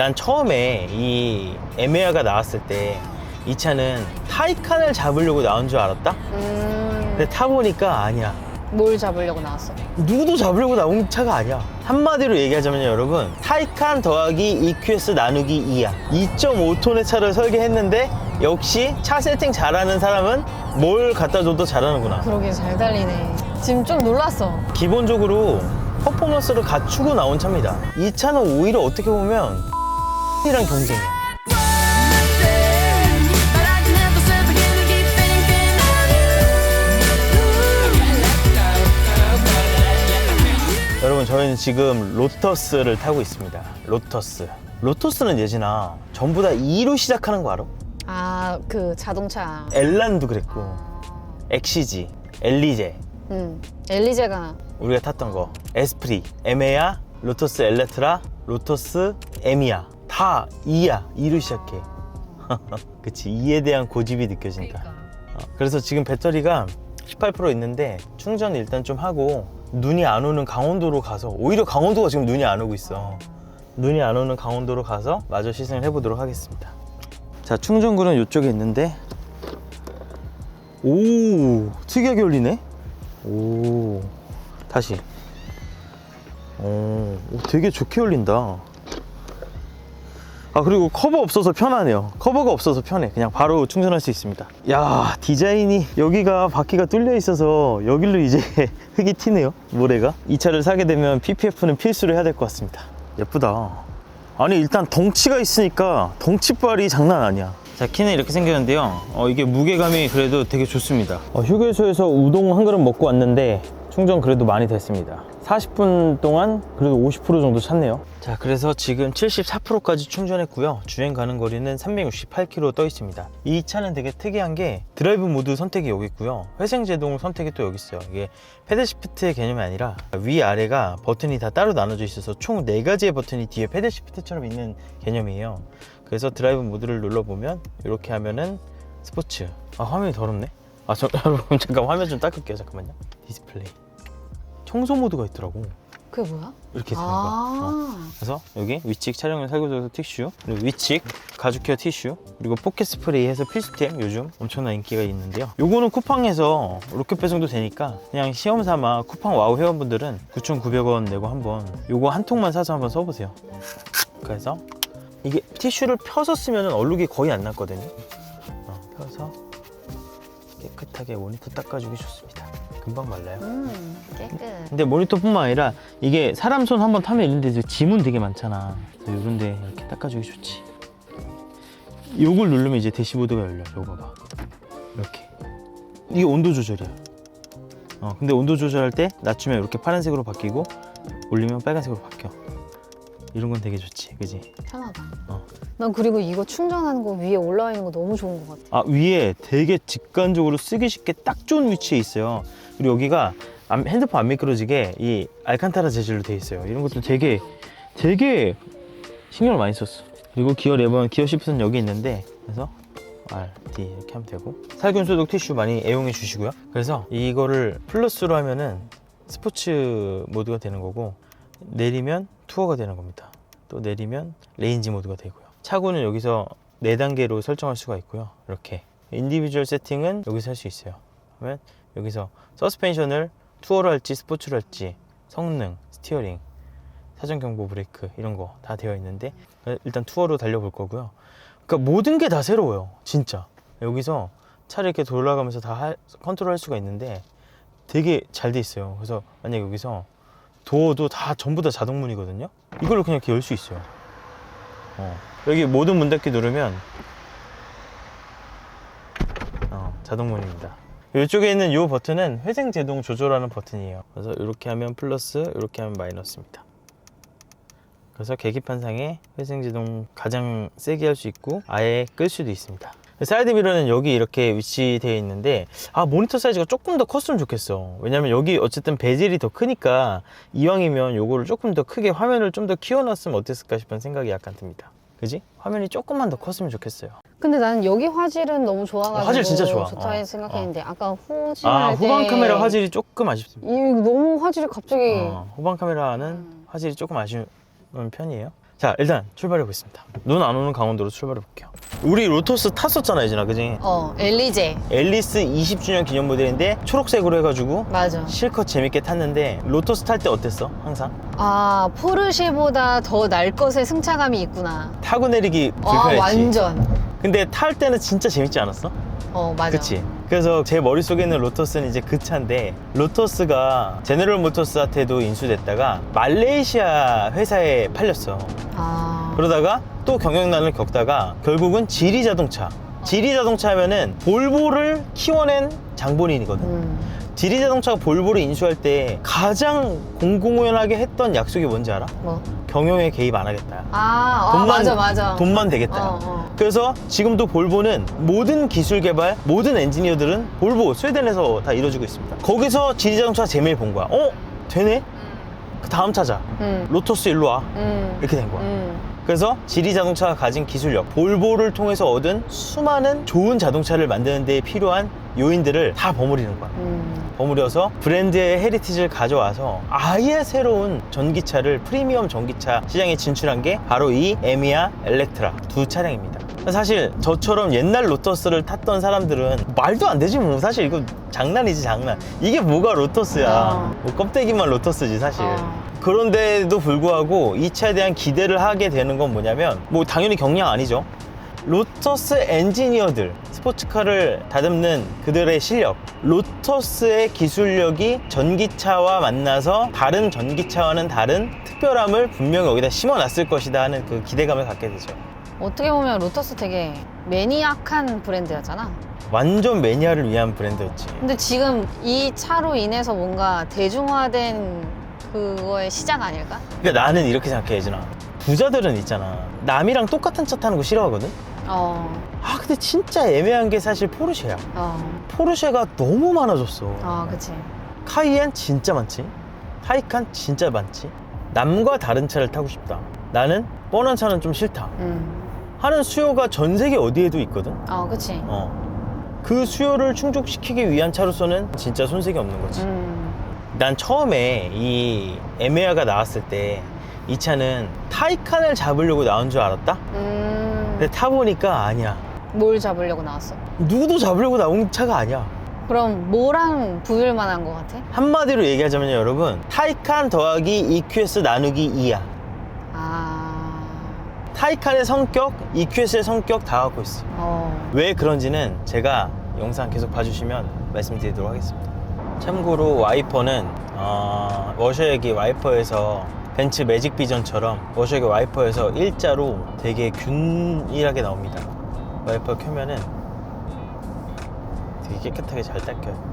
난 처음에 이 에메아가 나왔을 때 이 차는 타이칸을 잡으려고 나온 줄 알았다? 음, 근데 타보니까 아니야. 뭘 잡으려고 나왔어? 누구도 잡으려고 나온 차가 아니야. 한마디로 얘기하자면요, 여러분. 타이칸 더하기 EQS 나누기 2야. 2.5톤의 차를 설계했는데 역시 차 세팅 잘하는 사람은 뭘 갖다 줘도 잘하는구나. 그러게 잘 달리네. 지금 좀 놀랐어. 기본적으로 퍼포먼스를 갖추고 나온 차입니다. 이 차는 오히려 어떻게 보면 이랑 경쟁이야. 여러분 저희는 지금 로터스를 타고 있습니다. 로터스. 로터스는 예진아 전부 다 2로 시작하는 거 알아? 아, 그 자동차. 엘란도 그랬고 엑시지, 엘리제 음, 엘리제가 우리가 탔던 거 에스프리, 에메야, 로터스 엘레트라, 로터스 에미야 다 2야 2로 시작해. 그치 2에 대한 고집이 느껴진다 어, 그래서 지금 배터리가 18% 있는데 충전 일단 좀 하고 눈이 안 오는 강원도로 가서 오히려 강원도가 지금 눈이 안 오고 있어. 눈이 안 오는 강원도로 가서 마저 시승을 해보도록 하겠습니다. 자 충전구는 이쪽에 있는데. 오 특이하게 열리네? 오 다시. 오, 오, 되게 좋게 열린다 아 그리고 커버 없어서 편하네요. 커버가 없어서 편해. 그냥 바로 충전할 수 있습니다. 야 디자인이 여기가 바퀴가 뚫려 있어서 여기로 이제 흙이 튀네요 모래가. 이 차를 사게 되면 PPF는 필수로 해야 될 것 같습니다. 예쁘다. 아니 일단 덩치가 있으니까 덩치발이 장난 아니야. 자 키는 이렇게 생겼는데요. 어, 이게 무게감이 그래도 되게 좋습니다. 어, 휴게소에서 우동 한 그릇 먹고 왔는데 충전 그래도 많이 됐습니다. 40분 동안 그래도 50% 정도 찼네요. 자 그래서 지금 74%까지 충전했고요. 주행 가는 거리는 368km 떠 있습니다. 이 차는 되게 특이한 게 드라이브 모드 선택이 여기 있고요. 회생 제동 선택이 또 여기 있어요. 이게 패드 시프트의 개념이 아니라 위아래가 버튼이 다 따로 나눠져 있어서 총 4가지의 버튼이 뒤에 패드 시프트처럼 있는 개념이에요. 그래서 드라이브 모드를 눌러보면 이렇게 하면은 스포츠. 아 화면이 더럽네? 아 저, 여러분 잠깐 화면 좀 닦을게요. 잠깐만요. 디스플레이 청소 모드가 있더라고. 그게 뭐야? 이렇게 되는 거야. 어. 아, 그래서 여기 위칙 촬영용 살구조소 티슈 그리고 위칙 가죽 케어 티슈 그리고 포켓 스프레이 해서 필수템 요즘 엄청난 인기가 있는데요. 요거는 쿠팡에서 로켓 배송도 되니까 그냥 시험 삼아 쿠팡 와우 회원분들은 9,900원 내고 한번 요거 한 통만 사서 한번 써보세요. 그래서 이게 티슈를 펴서 쓰면 얼룩이 거의 안 났거든요. 어, 펴서 깨끗하게 모니터 닦아주기 좋습니다 금방 말라요? 음, 깨끗. 근데 모니터뿐만 아니라 이게 사람 손 한번 타면 이런 데서 지문 되게 많잖아. 그래서 이런 데 이렇게 닦아주기 좋지. 요걸 누르면 이제 대시보드가 열려 요거 봐 이렇게. 이게 온도 조절이야. 어 근데 온도 조절할 때 낮추면 이렇게 파란색으로 바뀌고 올리면 빨간색으로 바뀌어. 이런 건 되게 좋지 그지? 편하다. 어. 난 그리고 이거 충전하는 거 위에 올라와 있는 거 너무 좋은 것 같아. 아 위에 되게 직관적으로 쓰기 쉽게 딱 좋은 위치에 있어요 그리고 여기가 안- 핸드폰 안 미끄러지게 이 알칸타라 재질로 돼 있어요. 이런 것도 되게 되게 신경을 많이 썼어. 그리고 기어 레버는 기어 시프트는 여기 있는데 그래서 R, D 이렇게 하면 되고. 살균 소독 티슈 많이 애용해 주시고요. 그래서 이거를 플러스로 하면은 스포츠 모드가 되는 거고 내리면 투어가 되는 겁니다. 또 내리면 레인지 모드가 되고요. 차고는 여기서 4단계로 설정할 수가 있고요. 이렇게. 인디비주얼 세팅은 여기서 할 수 있어요. 그러면 여기서 서스펜션을 투어로 할지 스포츠로 할지 성능, 스티어링, 사전 경보 브레이크 이런 거 다 되어 있는데 일단 투어로 달려볼 거고요. 그러니까 모든 게 다 새로워요 진짜. 여기서 차를 이렇게 돌아가면서 다 할- 컨트롤 할 수가 있는데 되게 잘 돼 있어요. 그래서 만약 여기서 도어도 다 전부 다 자동문이거든요. 이걸로 그냥 이렇게 열 수 있어요. 어. 여기 모든 문 닫기 누르면 어, 자동문입니다. 이쪽에 있는 이 버튼은 회생 제동 조절하는 버튼이에요. 그래서 이렇게 하면 플러스, 이렇게 하면 마이너스입니다. 그래서 계기판상에 회생 제동 가장 세게 할 수 있고 아예 끌 수도 있습니다. 사이드 미러는 여기 이렇게 위치되어 있는데 아 모니터 사이즈가 조금 더 컸으면 좋겠어 왜냐면 여기 어쨌든 베젤이 더 크니까 이왕이면 요거를 조금 더 크게 화면을 좀 더 키워놨으면 어땠을까 싶은 생각이 약간 듭니다 그지? 화면이 조금만 더 컸으면 좋겠어요 근데 나는 여기 화질은 너무 좋아가지고 화질 진짜 좋아. 좋다 어, 생각했는데 아까 후진할 아때 후방 카메라 화질이 조금 아쉽습니다 이 너무 화질이 갑자기 어, 후방 카메라는 음. 화질이 조금 아쉬운 편이에요 자 일단 출발해 보겠습니다. 눈 안 오는 강원도로 출발해 볼게요. 우리 로토스 탔었잖아 예진아 그지? 어, 엘리제. 앨리스 20주년 기념 모델인데 초록색으로 해가지고 맞아. 실컷 재밌게 탔는데 로토스 탈 때 어땠어? 항상? 아, 포르쉐보다 더 날 것의 승차감이 있구나. 타고 내리기 아, 불편했지. 완전. 근데 탈 때는 진짜 재밌지 않았어? 어, 맞아. 그치? 그래서 제 머릿속에 있는 로터스는 이제 그 차인데 로터스가 제네럴 모터스한테도 인수됐다가 말레이시아 회사에 팔렸어 아. 그러다가 또 경영난을 겪다가 결국은 지리 자동차 지리 자동차 하면은 볼보를 키워낸 장본인이거든 음. 지리 자동차가 볼보를 인수할 때 가장 공공연하게 했던 약속이 뭔지 알아? 뭐? 경영에 개입 안 하겠다 아, 아 맞아, 맞아. 돈만 되겠다 어, 어. 그래서 지금도 볼보는 모든 기술 개발, 모든 엔지니어들은 볼보 스웨덴에서 다 이루어지고 있습니다. 거기서 지리자동차 재미를 본 거야. 어? 되네? 그 다음 찾아. 음. 로터스 일로 와. 음. 이렇게 된 거야. 음. 그래서 지리 자동차가 가진 기술력, 볼보를 통해서 얻은 수많은 좋은 자동차를 만드는 데 필요한 요인들을 다 버무리는 거야. 음. 버무려서 브랜드의 헤리티지를 가져와서 아예 새로운 전기차를 프리미엄 전기차 시장에 진출한 게 바로 이 에미야 엘렉트라 두 차량입니다. 사실 저처럼 옛날 로터스를 탔던 사람들은 말도 안 되지 뭐 사실 이거 장난이지 장난 이게 뭐가 로터스야 어. 뭐 껍데기만 로터스지 사실 어. 그런데도 불구하고 이 차에 대한 기대를 하게 되는 건 뭐냐면 뭐 당연히 경량 아니죠. 로터스 엔지니어들 스포츠카를 다듬는 그들의 실력 로터스의 기술력이 전기차와 만나서 다른 전기차와는 다른 특별함을 분명히 여기다 심어놨을 것이다 하는 그 기대감을 갖게 되죠. 어떻게 보면 로터스 되게 매니악한 브랜드였잖아. 완전 매니아를 위한 브랜드였지. 근데 지금 이 차로 인해서 뭔가 대중화된 그거의 시작 아닐까? 그러니까 나는 이렇게 생각해 예진아. 부자들은 있잖아. 남이랑 똑같은 차 타는 거 싫어하거든? 어, 아 근데 진짜 애매한 게 사실 포르쉐야. 어, 포르쉐가 너무 많아졌어. 어, 그치. 카이엔 진짜 많지? 타이칸 진짜 많지? 남과 다른 차를 타고 싶다. 나는 뻔한 차는 좀 싫다. 음, 하는 수요가 전 세계 어디에도 있거든? 어, 그치. 어. 그 수요를 충족시키기 위한 차로서는 진짜 손색이 없는 거지. 음, 난 처음에 이 에메아가 나왔을 때 이 차는 타이칸을 잡으려고 나온 줄 알았다 음, 근데 타보니까 아니야 뭘 잡으려고 나왔어? 누구도 잡으려고 나온 차가 아니야 그럼 뭐랑 부를 만한 것 같아? 한마디로 얘기하자면 여러분 타이칸 더하기 EQS 나누기 2야 아, 타이칸의 성격, EQS의 성격 다 갖고 있어. 어, 왜 그런지는 제가 영상 계속 봐주시면 말씀드리도록 하겠습니다. 참고로 와이퍼는 어, 워셔액이 와이퍼에서 벤츠 매직 비전처럼 워셔액이 와이퍼에서 일자로 되게 균일하게 나옵니다. 와이퍼 켜면은 되게 깨끗하게 잘 닦여요.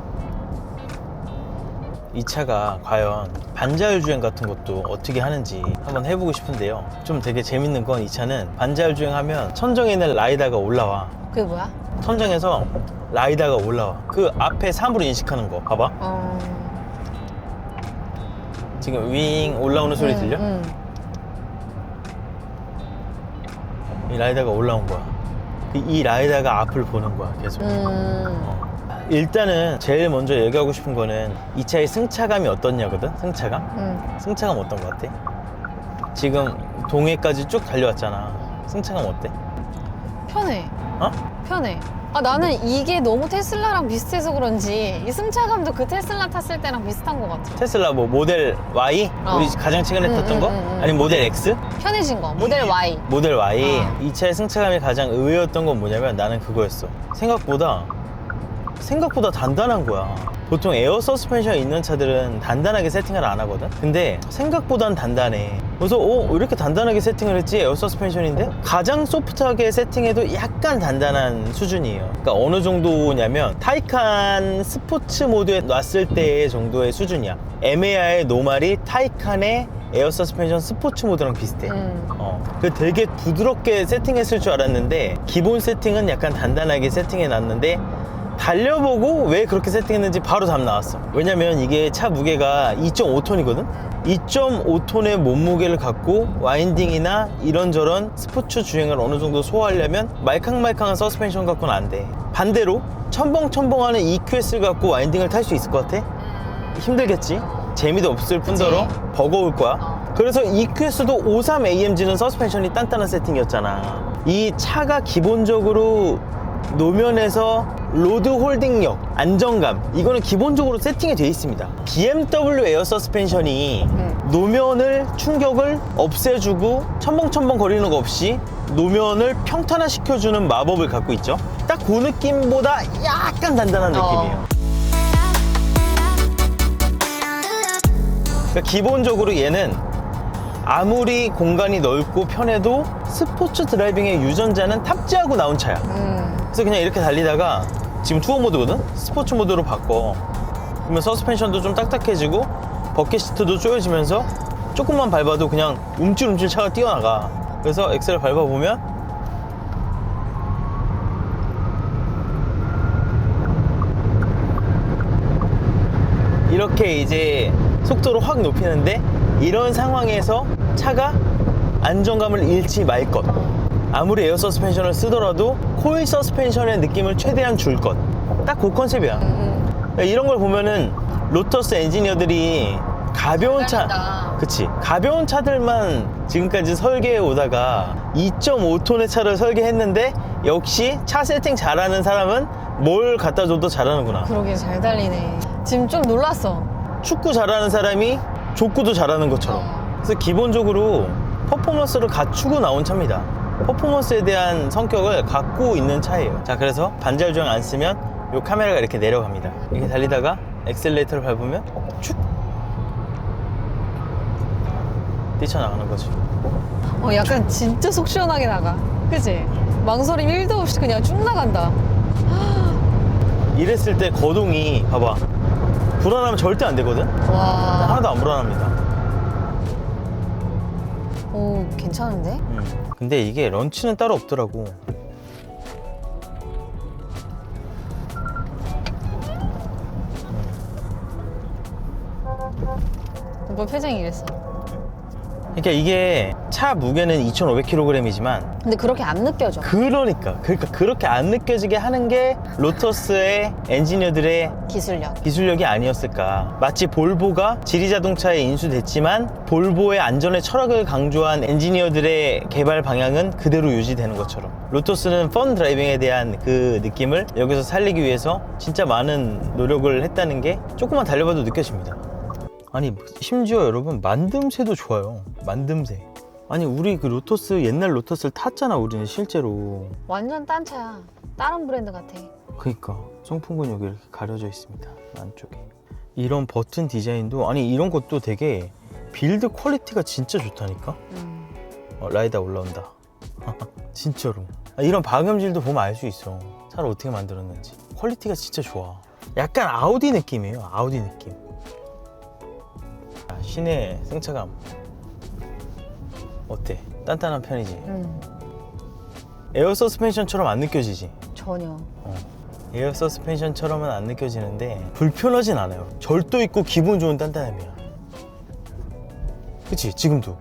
이 차가 과연 반자율 주행 같은 것도 어떻게 하는지 한번 해보고 싶은데요. 좀 되게 재밌는 건 이 차는 반자율 주행하면 천정에 있는 라이다가 올라와. 그게 뭐야? 천정에서 라이다가 올라와. 그 앞에 3으로 인식하는 거 봐봐. 어, 지금 윙 올라오는 소리 음, 들려? 음. 이 라이다가 올라온 거야. 이- 이 라이다가 앞을 보는 거야 계속. 음, 어. 일단은 제일 먼저 얘기하고 싶은 거는 이 차의 승차감이 어떻냐거든. 승차감. 음. 승차감 어떤 거 같아? 지금 동해까지 쭉 달려왔잖아. 승차감 어때? 편해. 어? 편해. 아, 나는 이게 너무 테슬라랑 비슷해서 그런지 이 승차감도 그 테슬라 탔을 때랑 비슷한 것 같아. 테슬라 뭐 모델 Y? 어. 우리 가장 최근에 음, 탔던 음, 거? 음, 음. 아니면 모델 X? 편해진 거. 모델 Y. 모델 Y. 어. 이 차의 승차감이 가장 의외였던 건 뭐냐면 나는 그거였어. 생각보다 생각보다 단단한 거야. 보통 에어 서스펜션 있는 차들은 단단하게 세팅을 안 하거든? 근데 생각보단 단단해. 그래서 어? 왜 이렇게 단단하게 세팅을 했지? 에어 서스펜션인데? 가장 소프트하게 세팅해도 약간 단단한 수준이에요. 그러니까 어느 정도냐면 타이칸 스포츠 모드에 놨을 때 정도의 수준이야. 에메아의 노말이 타이칸의 에어 서스펜션 스포츠 모드랑 비슷해. 음. 어, 그 되게 부드럽게 세팅했을 줄 알았는데 기본 세팅은 약간 단단하게 세팅해 놨는데 달려보고 왜 그렇게 세팅했는지 바로 답 나왔어. 왜냐면 이게 차 무게가 2.5톤이거든? 2.5톤의 몸무게를 갖고 와인딩이나 이런저런 스포츠 주행을 어느 정도 소화하려면 말캉말캉한 서스펜션 갖고는 안 돼. 반대로 첨벙첨벙하는 EQS를 갖고 와인딩을 탈 수 있을 것 같아? 힘들겠지? 재미도 없을 뿐더러. 버거울 거야. 그래서 EQS도 53AMG는 서스펜션이 단단한 세팅이었잖아. 이 차가 기본적으로 노면에서 로드 홀딩력, 안정감 이거는 기본적으로 세팅이 되어 있습니다. BMW 에어 서스펜션이 음. 노면을 충격을 없애주고 첨벙첨벙 거리는 거 없이 노면을 평탄화 시켜주는 마법을 갖고 있죠. 딱 그 느낌보다 약간 단단한 어. 느낌이에요. 그러니까 기본적으로 얘는 아무리 공간이 넓고 편해도 스포츠 드라이빙의 유전자는 탑재하고 나온 차야. 음. 그래서 그냥 이렇게 달리다가 지금 투어 모드거든? 스포츠 모드로 바꿔. 그러면 서스펜션도 좀 딱딱해지고 버킷 시트도 조여지면서 조금만 밟아도 그냥 움찔움찔 차가 뛰어나가. 그래서 엑셀을 밟아보면 이렇게 이제 속도를 확 높이는데 이런 상황에서 차가 안정감을 잃지 말 것. 아무리 에어 서스펜션을 쓰더라도 코일 서스펜션의 느낌을 최대한 줄 것. 딱 그 컨셉이야. 음. 그러니까 이런 걸 보면은 로터스 엔지니어들이 가벼운 차. 그치. 가벼운 차들만 지금까지 설계해 오다가 2.5톤의 차를 설계했는데 역시 차 세팅 잘하는 사람은 뭘 갖다 줘도 잘하는구나. 그러게 잘 달리네. 지금 좀 놀랐어. 축구 잘하는 사람이 족구도 잘하는 것처럼. 그래서 기본적으로 퍼포먼스를 갖추고 나온 차입니다. 퍼포먼스에 대한 성격을 갖고 있는 차예요. 자, 그래서 반절 조향 안 쓰면 이 카메라가 이렇게 내려갑니다. 이렇게 달리다가 엑셀레이터를 밟으면 축 뛰쳐나가는 거죠. 어, 약간 진짜 속 시원하게 나가. 그치? 망설임 1도 없이 그냥 쭉 나간다. 이랬을 때 거동이 봐봐 불안하면 절대 안 되거든. 와. 하나도 안 불안합니다. 오, 괜찮은데? 음. 근데 이게 런치는 따로 없더라고. 오빠 표정이 이랬어. 그러니까 이게 차 무게는 2,500kg이지만 근데 그렇게 안 느껴져. 그러니까 그러니까 그렇게 안 느껴지게 하는 게 로터스의 엔지니어들의 기술력. 기술력이 아니었을까. 마치 볼보가 지리 자동차에 인수됐지만 볼보의 안전의 철학을 강조한 엔지니어들의 개발 방향은 그대로 유지되는 것처럼. 로터스는 펀 드라이빙에 대한 그 느낌을 여기서 살리기 위해서 진짜 많은 노력을 했다는 게 조금만 달려봐도 느껴집니다. 아니 심지어 여러분 만듦새도 좋아요. 만듦새. 아니 우리 그 로터스 옛날 로터스를 탔잖아 우리는 실제로. 완전 딴 차야. 다른 브랜드 같아. 그니까. 송풍근 여기 이렇게 가려져 있습니다 안쪽에. 이런 버튼 디자인도 아니 이런 것도 되게 빌드 퀄리티가 진짜 좋다니까? 음. 어, 라이다 올라온다. 진짜로. 아, 이런 방음질도 보면 알 수 있어. 차를 어떻게 만들었는지. 퀄리티가 진짜 좋아. 약간 아우디 느낌이에요 아우디 느낌. 아, 시내 승차감 어때? 단단한 편이지 음. 에어 서스펜션처럼 안 느껴지지 전혀. 에어 서스펜션처럼은 안 느껴지는데 불편하진 않아요. 절도 있고 기분 좋은 단단함이야. 그치? 지금도.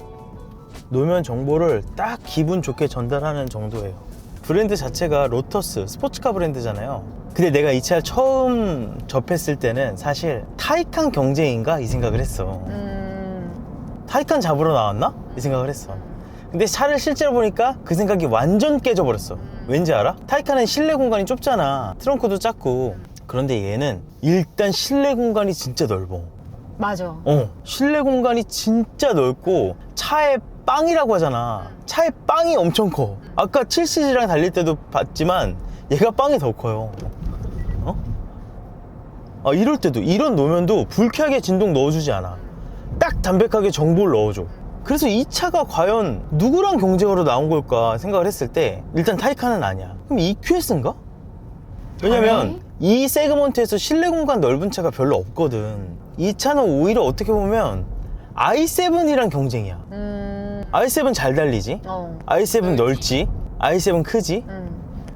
노면 정보를 딱 기분 좋게 전달하는 정도예요. 브랜드 자체가 로터스, 스포츠카 브랜드잖아요. 근데 내가 이 차를 처음 접했을 때는 사실 타이칸 경쟁인가? 이 생각을 했어. 음. 타이칸 잡으러 나왔나? 이 생각을 했어. 근데 차를 실제로 보니까 그 생각이 완전 깨져버렸어. 왠지 알아? 타이칸은 실내 공간이 좁잖아. 트렁크도 작고. 그런데 얘는 일단 실내 공간이 진짜 넓어. 맞아. 어, 실내 공간이 진짜 넓고 차에 빵이라고 하잖아. 차에 빵이 엄청 커. 아까 7시즈랑 달릴 때도 봤지만 얘가 빵이 더 커요. 어? 아, 이럴 때도 이런 노면도 불쾌하게 진동 넣어주지 않아. 딱 담백하게 정보를 넣어줘. 그래서 이 차가 과연 누구랑 경쟁으로 나온 걸까 생각을 했을 때 일단 타이칸은 아니야. 그럼 EQS인가? 왜냐면. 이 세그먼트에서 실내 공간 넓은 차가 별로 없거든. 이 차는 오히려 어떻게 보면 i7이랑 경쟁이야. 음. i7 잘 달리지? 어. i7 넓지? i7 크지? 음.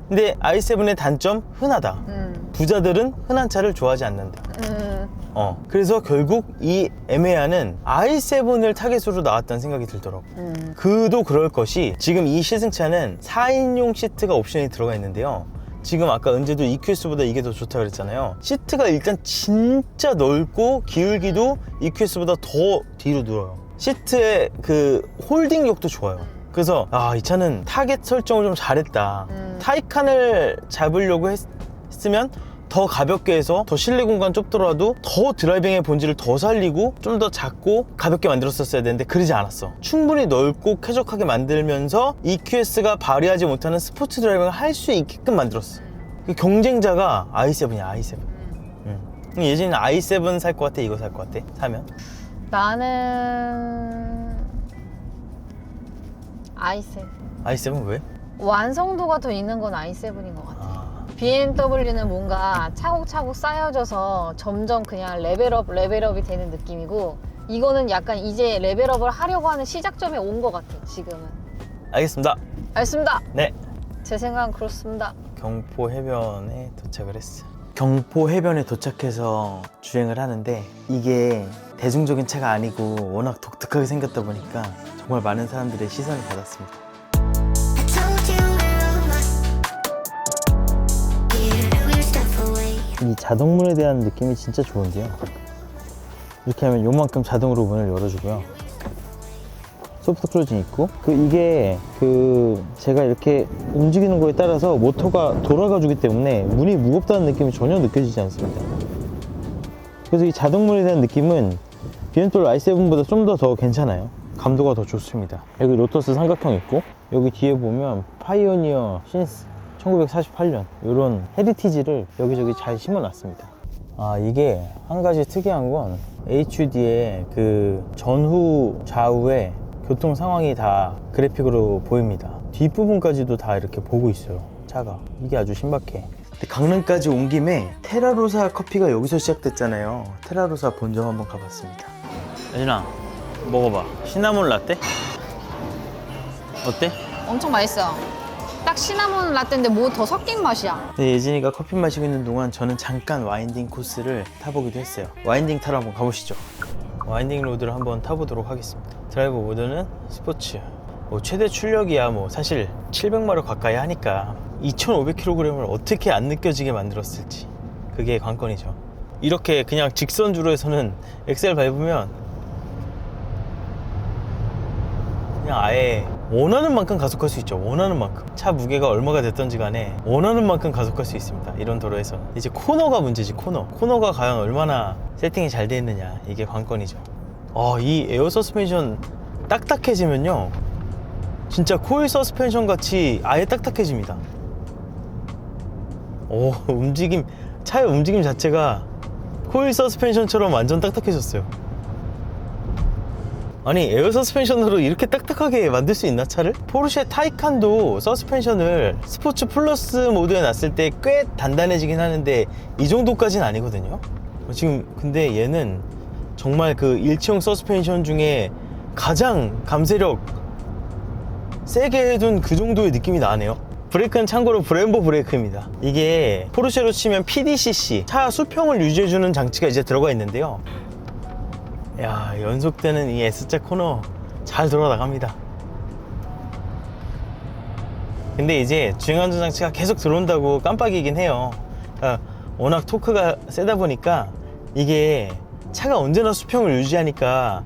근데 i7의 단점 흔하다. 음. 부자들은 흔한 차를 좋아하지 않는다. 음. 어. 그래서 결국 이 에메아는 i7을 타겟으로 나왔다는 생각이 들더라고. 음. 그도 그럴 것이 지금 이 시승차는 4인용 시트가 옵션이 들어가 있는데요. 지금 아까 은재도 EQS보다 이게 더 좋다 그랬잖아요. 시트가 일단 진짜 넓고 기울기도 EQS보다 더 뒤로 늘어요. 시트의 그 홀딩력도 좋아요. 그래서 아 이 차는 타겟 설정을 좀 잘했다. 음. 타이칸을 잡으려고 했, 으면 더 가볍게 해서 더 실내 공간 좁더라도 더 드라이빙의 본질을 더 살리고 좀 더 작고 가볍게 만들었었어야 되는데 그러지 않았어. 충분히 넓고 쾌적하게 만들면서 EQS가 발휘하지 못하는 스포츠 드라이빙을 할 수 있게끔 만들었어. 그 경쟁자가 i7이야 i7. 음. 예진이는 i7 살 것 같아? 이거 살 것 같아? 사면? 나는 i7. i7 왜? 완성도가 더 있는 건 i7인 것 같아. 아, BMW는 뭔가 차곡차곡 쌓여져서 점점 그냥 레벨업, 레벨업이 되는 느낌이고 이거는 약간 이제 레벨업을 하려고 하는 시작점에 온 것 같아, 지금은. 알겠습니다. 알겠습니다. 네. 제 생각은 그렇습니다. 경포 해변에 도착을 했어요. 경포 해변에 도착해서 주행을 하는데 이게 대중적인 차가 아니고 워낙 독특하게 생겼다 보니까 정말 많은 사람들의 시선을 받았습니다. 이 자동문에 대한 느낌이 진짜 좋은데요. 이렇게 하면 요만큼 자동으로 문을 열어주고요. 소프트 클로징 있고 그 이게 그 제가 이렇게 움직이는 거에 따라서 모터가 돌아가 주기 때문에 문이 무겁다는 느낌이 전혀 느껴지지 않습니다. 그래서 이 자동문에 대한 느낌은 BMW i7보다 좀 더 더 괜찮아요. 감도가 더 좋습니다. 여기 로터스 삼각형 있고 여기 뒤에 보면 파이오니어 신스 1948년 이런 헤리티지를 여기저기 잘 심어놨습니다. 아 이게 한 가지 특이한 건 HUD의 그 전후 좌우에 교통 상황이 다 그래픽으로 보입니다. 뒷부분까지도 다 이렇게 보고 있어요. 차가 이게 아주 신박해. 근데 강릉까지 온 김에 테라로사 커피가 여기서 시작됐잖아요. 테라로사 본점 한번 가봤습니다. 예진아 먹어봐. 시나몬 라떼? 어때? 엄청 맛있어. 딱 시나몬 라떼인데 뭐 더 섞인 맛이야. 네, 예진이가 커피 마시고 있는 동안 저는 잠깐 와인딩 코스를 타보기도 했어요. 와인딩 타러 한번 가보시죠. 와인딩 로드를 한번 타보도록 하겠습니다. 드라이브 모드는 스포츠. 뭐 최대 출력이야 뭐 사실 700마력 가까이 하니까 2,500kg을 어떻게 안 느껴지게 만들었을지 그게 관건이죠. 이렇게 그냥 직선 주로에서는 엑셀 밟으면 그냥 아예 원하는 만큼 가속할 수 있죠. 원하는 만큼. 차 무게가 얼마가 됐던지 간에 원하는 만큼 가속할 수 있습니다. 이런 도로에서. 이제 코너가 문제지, 코너. 코너가 과연 얼마나 세팅이 잘돼 있느냐. 이게 관건이죠. 아, 이 에어 서스펜션 딱딱해지면요. 진짜 코일 서스펜션 같이 아예 딱딱해집니다. 오, 움직임, 차의 움직임 자체가 코일 서스펜션처럼 완전 딱딱해졌어요. 아니 에어 서스펜션으로 이렇게 딱딱하게 만들 수 있나 차를? 포르쉐 타이칸도 서스펜션을 스포츠 플러스 모드에 놨을 때 꽤 단단해지긴 하는데 이 정도까지는 아니거든요? 지금 근데 얘는 정말 그 일체형 서스펜션 중에 가장 감세력 세게 해둔 그 정도의 느낌이 나네요. 브레이크는 참고로 브렘보 브레이크입니다. 이게 포르쉐로 치면 PDCC 차 수평을 유지해주는 장치가 이제 들어가 있는데요 야 연속되는 이 S자 코너 잘 돌아나갑니다. 근데 이제 주행안전 장치가 계속 들어온다고 깜빡이긴 해요. 아, 워낙 토크가 세다 보니까 이게 차가 언제나 수평을 유지하니까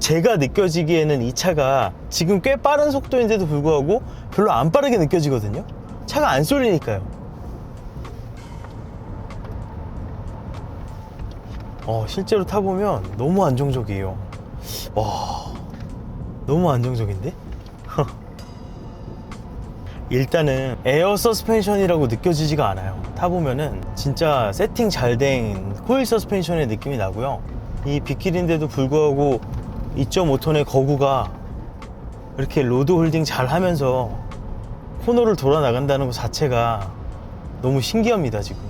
제가 느껴지기에는 이 차가 지금 꽤 빠른 속도인데도 불구하고 별로 안 빠르게 느껴지거든요. 차가 안 쏠리니까요 어, 실제로 타보면 너무 안정적이에요. 와, 너무 안정적인데? 일단은 에어 서스펜션이라고 느껴지지가 않아요. 타보면은 진짜 세팅 잘 된 코일 서스펜션의 느낌이 나고요. 이 빗길인데도 불구하고 2.5톤의 거구가 이렇게 로드 홀딩 잘 하면서 코너를 돌아 나간다는 것 자체가 너무 신기합니다, 지금.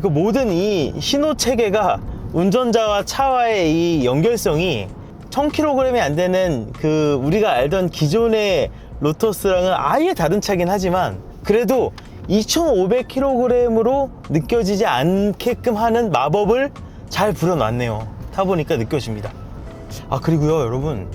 그 모든 이 신호 체계가 운전자와 차와의 이 연결성이 1000kg이 안 되는 그 우리가 알던 기존의 로터스랑은 아예 다른 차긴 하지만 그래도 2500kg으로 느껴지지 않게끔 하는 마법을 잘 부려놨네요. 타보니까 느껴집니다. 아, 그리고요, 여러분.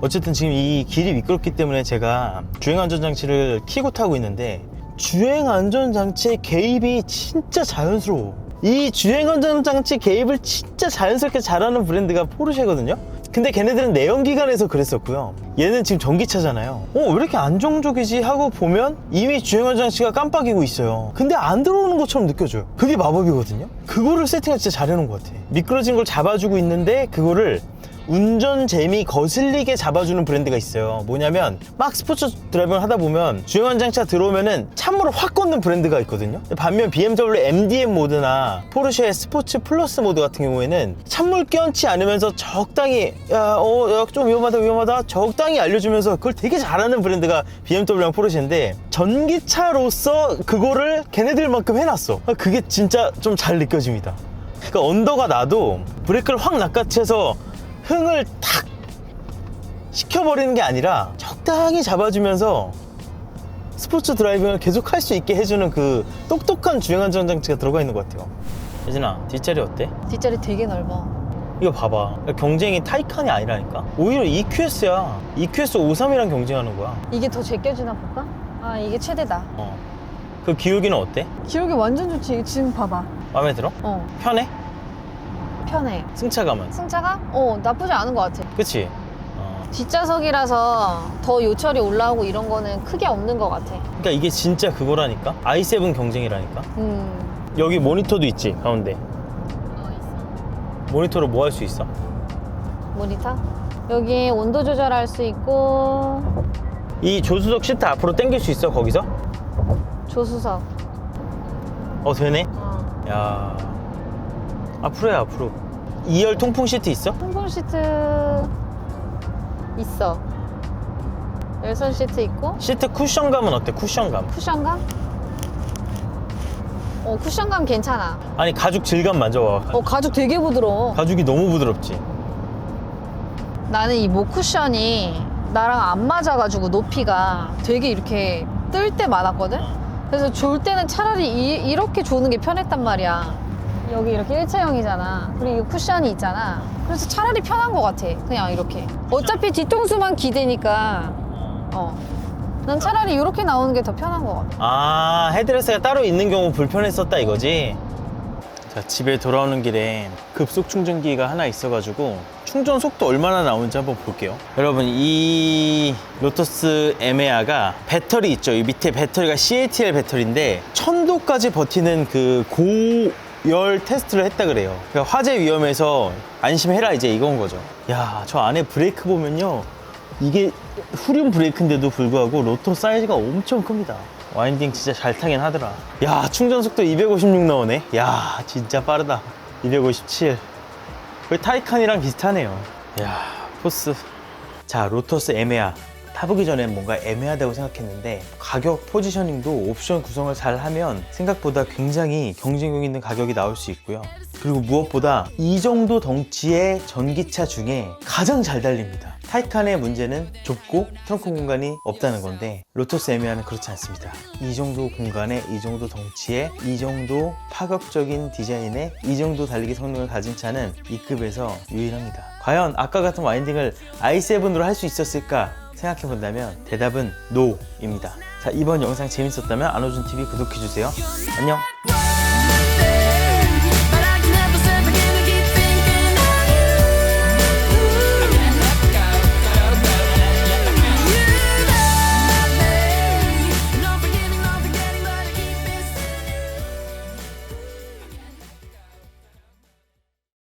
어쨌든 지금 이 길이 미끄럽기 때문에 제가 주행안전장치를 키고 타고 있는데 주행 안전 장치의 개입이 진짜 자연스러워. 이 주행 안전 장치 개입을 진짜 자연스럽게 잘하는 브랜드가 포르쉐거든요. 근데 걔네들은 내연기관에서 그랬었고요. 얘는 지금 전기차잖아요. 어, 왜 이렇게 안정적이지 하고 보면 이미 주행한 장치가 깜빡이고 있어요. 근데 안 들어오는 것처럼 느껴져요. 그게 마법이거든요. 그거를 세팅을 진짜 잘해놓은 것 같아. 미끄러진 걸 잡아주고 있는데 그거를 운전 재미 거슬리게 잡아주는 브랜드가 있어요. 뭐냐면 막 스포츠 드라이빙을 하다 보면 주행한 장치가 들어오면은 찬물을 확 걷는 브랜드가 있거든요. 반면 BMW MDM 모드나 포르쉐 스포츠 플러스 모드 같은 경우에는 찬물 끼얹지 않으면서 적당히 야어좀 위험하다 위험하다 적당히 알려주면서 그걸 되게 잘하는 브랜드가 BMW랑 포르쉐인데 전기차로서 그거를 걔네들만큼 해놨어. 그게 진짜 좀 잘 느껴집니다. 그러니까 언더가 나도 브레이크를 확 낚아채서 흥을 탁 시켜버리는 게 아니라 적당히 잡아주면서 스포츠 드라이빙을 계속 할 수 있게 해주는 그 똑똑한 주행 안전 장치가 들어가 있는 것 같아요. 예진아 뒷자리 어때? 뒷자리 되게 넓어. 이거 봐봐 경쟁이 타이칸이 아니라니까 오히려 EQS야 EQS 53이랑 경쟁하는 거야 이게 더 제껴주나 볼까? 아 이게 최대다. 어. 그 기울기는 어때? 기록이 완전 좋지. 지금 봐봐. 마음에 들어? 어 편해? 편해. 승차감은? 승차가? 어 나쁘지 않은 것 같아. 그치? 어. 뒷좌석이라서 더 요철이 올라오고 이런 거는 크게 없는 것 같아. 그러니까 이게 진짜 그거라니까 i7 경쟁이라니까 음. 여기 모니터도 있지 가운데 모니터로 뭐 할 수 있어? 모니터? 여기 온도 조절할 수 있고 이 조수석 시트 앞으로 당길 수 있어 거기서? 조수석. 어 되네 어. 야 앞으로 해 앞으로 2열 통풍 시트 있어? 통풍 시트 있어. 열선 시트 있고 시트 쿠션감은 어때 쿠션감? 쿠션감? 어 쿠션감 괜찮아. 아니 가죽 질감 만져봐 어 가죽 되게 부드러워. 가죽이 너무 부드럽지 나는 이 목 쿠션이 나랑 안 맞아가지고 높이가 되게 이렇게 뜰 때 많았거든? 그래서 졸 때는 차라리 이, 렇게 조는 게 편했단 말이야. 여기 이렇게 일체형이잖아. 그리고 이 쿠션이 있잖아. 그래서 차라리 편한 것 같아. 그냥 이렇게. 어차피 뒤통수만 기대니까. 어. 난 차라리 이렇게 나오는 게 더 편한 것 같아. 아 헤드레스가 따로 있는 경우 불편했었다 이거지? 자 집에 돌아오는 길에 급속 충전기가 하나 있어가지고 충전 속도 얼마나 나오는지 한번 볼게요 여러분 이 로터스 에메아가 배터리 있죠 이 밑에 배터리가 CATL 배터리인데 1000도까지 버티는 그 고 열 테스트를 했다 그래요 그러니까 화재 위험에서 안심해라 이제 이건 거죠 야 저 안에 브레이크 보면요 이게 후륜 브레이크인데도 불구하고 로터 사이즈가 엄청 큽니다. 와인딩 진짜 잘 타긴 하더라. 야, 충전 속도 256 나오네. 야, 진짜 빠르다. 257. 거의 타이칸이랑 비슷하네요. 야, 포스. 자, 로터스 에메아. 타보기 전엔 뭔가 애매하다고 생각했는데 가격 포지셔닝도 옵션 구성을 잘 하면 생각보다 굉장히 경쟁력 있는 가격이 나올 수 있고요. 그리고 무엇보다 이 정도 덩치의 전기차 중에 가장 잘 달립니다. 타이칸의 문제는 좁고 트렁크 공간이 없다는 건데 로터스 에메아는 그렇지 않습니다. 이 정도 공간에 이 정도 덩치에 이 정도 파격적인 디자인에 이 정도 달리기 성능을 가진 차는 이 급에서 유일합니다. 과연 아까 같은 와인딩을 i7으로 할 수 있었을까 생각해 본다면 대답은 NO입니다. 자 이번 영상 재밌었다면 안호준 TV 구독해 주세요. 안녕.